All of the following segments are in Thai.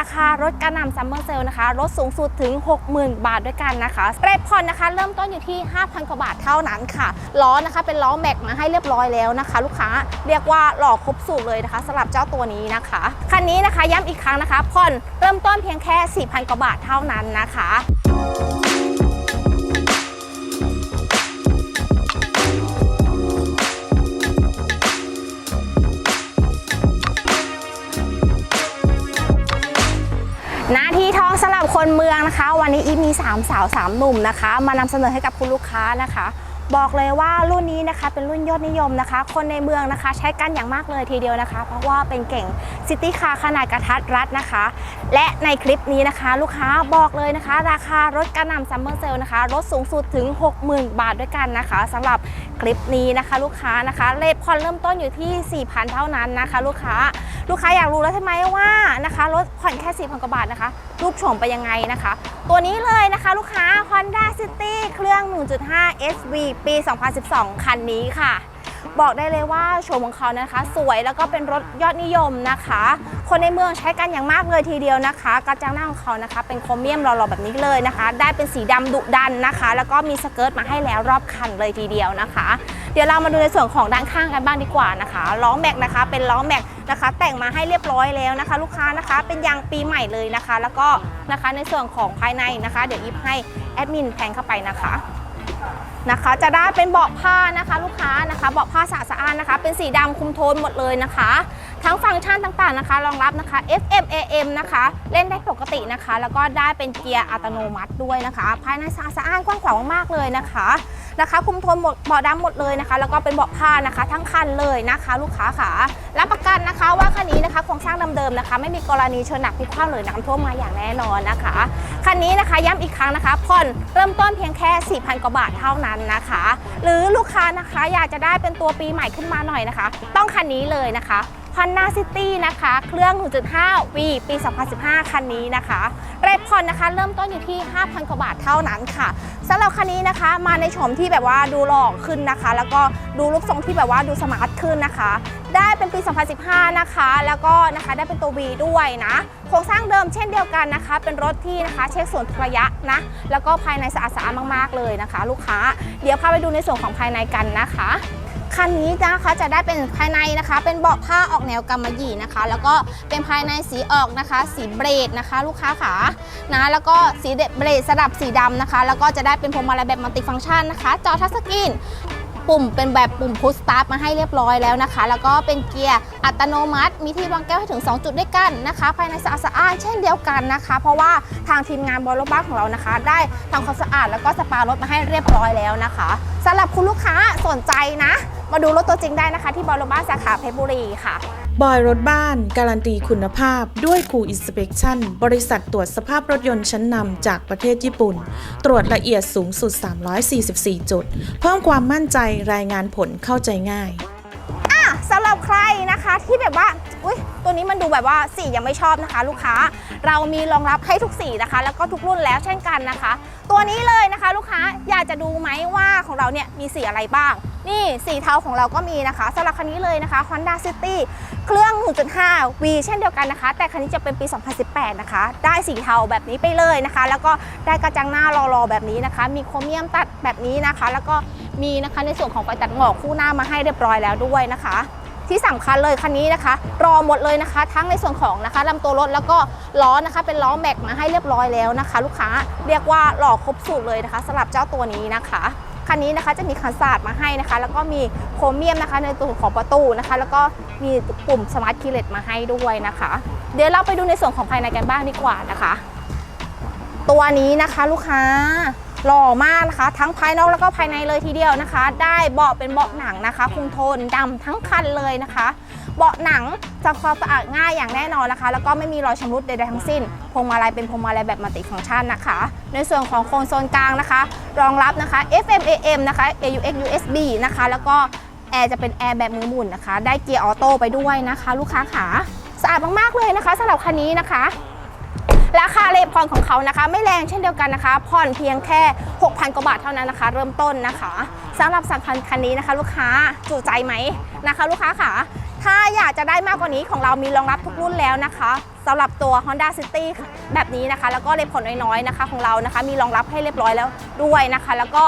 ราคารถกระหน่ำซัมเมอร์เซลนะคะลดสูงสุดถึง 60,000 บาทด้วยกันนะคะเรทผ่อนนะคะ เริ่มต้นอยู่ที่ 5,000กว่าบาทเท่านั้นค่ะล้อนะคะเป็นล้อแม็กมาให้เรียบร้อยแล้วนะคะ ลูกค้าเรียกว่าหล่อครบสูตรเลยนะคะสำหรับเจ้าตัวนี้นะคะคันนี้นะคะย้ำอีกครั้งนะคะผ่อนเริ่มต้นเพียงแค่ 4,000กว่าบาทเท่านั้นนะคะ คนเมืองนะคะ วันนี้อีมี3สาว3หนุ่มนะคะ มานำเสนอให้กับคุณลูกค้านะคะ บอกเลยว่ารุ่นนี้นะคะเป็นรุ่นยอดนิยมนะคะ คนในเมืองนะคะใช้กันอย่างมากเลยทีเดียวนะคะ เพราะว่าเป็นเก่งซิตี้คาร์ขนาดกระทัดรัดนะคะ และในคลิปนี้นะคะ ลูกค้าบอกเลยนะคะ ราคารถกระนำซัมเมอร์เซลนะคะลดสูงสุดถึง 60,000 บาทด้วยกันนะคะสำหรับคลิปนี้นะคะ ลูกค้านะคะเลทผ่อนเริ่มต้นอยู่ที่ 4,000 เท่านั้นนะคะ ลูกค้าลูกค้าอยากรู้แล้วใช่ไหมว่านะคะรถผ่อนแค่4,000กว่าบาทนะคะ รูปโฉมไปยังไงนะคะ ตัวนี้เลยนะคะ ลูกค้า Honda City เครื่อง 1.5 SV ปี 2012 คันนี้ค่ะ บอกได้เลยว่าโฉมของเขานะคะ สวยแล้วก็เป็นรถยอดนิยมนะคะ คนในเมืองใช้กันอย่างมากเลยทีเดียวนะคะ กระจังหน้าของเขานะคะ เป็นโครเมียมหล่อๆแบบนี้เลยนะคะ ได้เป็นสีดำดุดันนะคะ แล้วก็มีสเกิร์ตมาให้แล้วรอบคันเลยทีเดียวนะคะ เดี๋ยวเรามาดูในส่วนของด้านข้างกันบ้างดีกว่านะคะล้อแม็กนะคะ เป็นล้อแม็กนะคะ แต่งมาให้เรียบร้อยแล้วนะคะ ลูกค้านะคะเป็นยางปีใหม่เลยนะคะ แล้วก็นะคะในส่วนของภายในนะคะ เดี๋ยวยิบให้แอดมินแทงเข้าไปนะคะ นะคะ จะได้เป็นเบาะผ้านะคะ ลูกค้านะคะเบาะผ้าสะอาดสะอ้านนะคะ เป็นสีดำคุมโทนหมดเลยนะคะ ทั้งฟังก์ชันต่างๆนะคะ รองรับนะคะ FM AM นะคะ เล่นได้ปกตินะคะ แล้วก็ได้เป็นเกียร์อัตโนมัติด้วยนะคะ ภายในสะอาดสะอ้านกว้างขวางมากเลยนะคะ นะคะ คุมโทนหมดเบาะดำหมดเลยนะคะ แล้วก็เป็นเบาะผ้านะคะ ทั้งคันเลยนะคะ ลูกค้าค่ะรับประกันนะคะ ว่าคันนี้นะคะโครงสร้างเดิมๆนะคะ ไม่มีกรณีชนหนักพลิกคว่ำหรือน้ำท่วมมาอย่างแน่นอนนะคะคันนี้นะคะย้ำอีกครั้งนะคะผ่อนเริ่มต้นเพียงแค่ 4,000 กว่าบาทเท่านั้นนะคะ หรือลูกค้านะคะอยากจะได้เป็นตัวปีใหม่ขึ้นมาหน่อยนะคะ ต้องคันนี้เลยนะคะ Honda City นะคะ เครื่อง 1.5 V ปี 2015 คันนี้นะคะเรทผ่อนนะคะ เริ่มต้นอยู่ที่ 5,000 กว่าบาทเท่านั้นค่ะสำหรับคันนี้นะคะ มาในโฉมที่แบบว่าดูหล่อขึ้นนะคะ แล้วก็ดูรูปทรงที่แบบว่าดูสมาร์ทขึ้นนะคะ ได้เป็นปี 2015 นะคะ แล้วก็นะคะได้เป็นตัว V ด้วยนะโครงสร้างเดิมเช่นเดียวกันนะคะ เป็นรถที่นะคะเช็คส่วนทุระยะนะ แล้วก็ภายในสะอาดสะอานมากๆเลยนะคะ ลูกค้า เดี๋ยวพาไปดูในส่วนของภายในกันนะคะ คันนี้นะคะจะได้เป็นภายในนะคะ เป็นเบาะผ้าออกแนวกำมะหยี่นะคะ แล้วก็เป็นภายในสีออกนะคะ สีเบรดนะคะ ลูกค้าขานะแล้วก็สีเบรดสลับสีดำนะคะ แล้วก็จะได้เป็นพวงมาลัยแบบมัลติฟังก์ชันนะคะจอทัชสกรีนปุ่มเป็นแบบปุ่มพุชสตาร์ทมาให้เรียบร้อยแล้วนะคะ แล้วก็เป็นเกียร์อัตโนมัติ มีที่วางแก้วให้ถึง 2 จุดด้วยกันนะคะ ภายในสะอาดสะอ้านเช่นเดียวกันนะคะ เพราะว่าทางทีมงานบอลรถบ้านของเรานะคะ ได้ทำความสะอาดแล้วก็สปารถมาให้เรียบร้อยแล้วนะคะสำหรับคุณลูกค้าสนใจนะ มาดูรถตัวจริงได้นะคะ ที่บอลรถบ้านสาขาเพชรบุรีค่ะ บอยรถบ้าน การันตีคุณภาพด้วยคูอินสเป t ชั่นบริษัทตรวจสภาพรถยนต์ชั้นนำจากประเทศญี่ปุ่น ตรวจละเอียดสูงสุด 344 จุด เพิ่มความมั่นใจรายงานผลเข้าใจง่ายอะสำหรับใครนะคะที่แบบว่าอุ้ย ตัวนี้มันดูแบบว่าสียังไม่ชอบนะคะ ลูกค้า เรามีรองรับให้ทุกสีนะคะ แล้วก็ทุกรุ่นแล้วเช่นกันนะคะ ตัวนี้เลยนะคะ ลูกค้าอยากจะดูไหมว่าของเราเนี่ยมีสีอะไรบ้าง นี่สีเทาของเราก็มีนะคะสำหรับคันนี้เลยนะคะ Honda City เครื่อง 1.5 V เช่นเดียวกันนะคะ แต่คันนี้จะเป็นปี 2018 นะคะ ได้สีเทาแบบนี้ไปเลยนะคะ แล้วก็ได้กระจังหน้ารอๆแบบนี้นะคะ มีโครเมียมตัดแบบนี้นะคะ แล้วก็มีนะคะในส่วนของไฟตัดหมอกคู่หน้ามาให้เรียบร้อยแล้วด้วยนะคะ ที่สำคัญเลยคันนี้นะคะ รอหมดเลยนะคะ ทั้งในส่วนของนะคะลำตัวรถแล้วก็ล้อนะคะ เป็นล้อแม็กมาให้เรียบร้อยแล้วนะคะ ลูกค้าเรียกว่าหล่อครบสูตรเลยนะคะสำหรับเจ้าตัวนี้นะคะคันนี้นะคะจะมีคันศาสตร์มาให้นะคะ แล้วก็มีโครเมียมนะคะ ในตัวของประตูนะคะ แล้วก็มีปุ่มสมาร์ทคีย์เลสมาให้ด้วยนะคะ เดี๋ยวเราไปดูในส่วนของภายในกันบ้างดีกว่านะคะ ตัวนี้นะคะลูกค้า หล่อมากนะคะ ทั้งภายนอกแล้วก็ภายในเลยทีเดียวนะคะ ได้เบาะเป็นเบาะหนังนะคะคุมโทนดำทั้งคันเลยนะคะ เบาะหนังจะความสะอาดง่ายอย่างแน่นอนนะคะ แล้วก็ไม่มีรอยชำรุดใดๆทั้งสิ้นพวงมาลัยเป็นพวงมาลัยแบบมัลติฟังก์ชันนะคะ ในส่วนของโครงโซนกลางนะคะ รองรับนะคะ FM AM นะคะ AUX USB นะคะ แล้วก็แอร์จะเป็นแอร์แบบมือหมุนนะคะ ได้เกียร์ออโต้ไปด้วยนะคะ ลูกค้าขาสะอาดมากๆเลยนะคะสำหรับคันนี้นะคะ ราคาเลทผ่อนของเขานะคะ ไม่แรงเช่นเดียวกันนะคะผ่อนเพียงแค่ 6,000 กว่าบาทเท่านั้นนะคะ เริ่มต้นนะคะสำหรับสังคันคันนี้นะคะ ลูกค้าจุใจไหมนะคะ ลูกค้าค่ะถ้าอยากจะได้มากกว่านี้ของเรามีรองรับทุกรุ่นแล้วนะคะสำหรับตัว Honda City แบบนี้นะคะ แล้วก็เลขผลน้อยๆนะคะ ของเรานะคะ มีรองรับให้เรียบร้อยแล้วด้วยนะคะ แล้วก็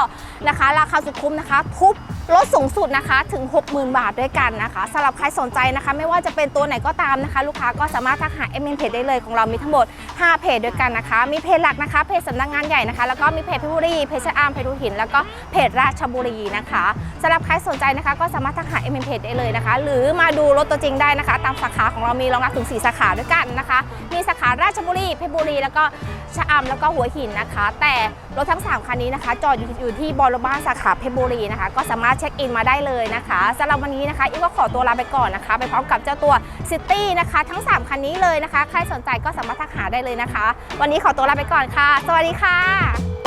นะคะราคาสุดคุ้มนะคะทุบ ลดสูงสุดนะคะถึง 60,000 บาทด้วยกันนะคะสำหรับใครสนใจนะคะ ไม่ว่าจะเป็นตัวไหนก็ตามนะคะ ลูกค้าก็สามารถทักหา m อ n เพจได้เลยของเรามีทั้งหมด 5 เพจด้วยกันนะคะ มีเพจหลักนะคะ เพจสำนักงานใหญ่นะคะ แล้วก็มีเพจเพชรบุรีเพจชะอามเพจดูหิน แล้วก็เพจราชบุรีนะคะสำหรับใครสนใจนะคะก็สามารถทักหา m อ n เพจได้เลยนะคะ หรือมาดูรถตัวจริงได้นะคะ ตามสาขาของเรามีรองรับถึง 4 สาขาด้วยกันนะคะ มีสาขาราชบุรีเพชรบุรีแล้วก็ชะอำแล้วก็หัวหินนะคะ แต่รถทั้ง 3คันนี้นะคะ จอดอยู่อยู่ที่บอลบ้านสาขาเพชรบุรีนะคะ ก็สามารถเช็คอินมาได้เลยนะคะสำหรับวันนี้นะคะอิงก็ขอตัวลาไปก่อนนะคะ ไปพร้อมกับเจ้าตัวซิตี้นะคะ ทั้ง 3 คันนี้เลยนะคะ ใครสนใจก็สามารถทักหาได้เลยนะคะ วันนี้ขอตัวลาไปก่อนค่ะ สวัสดีค่ะ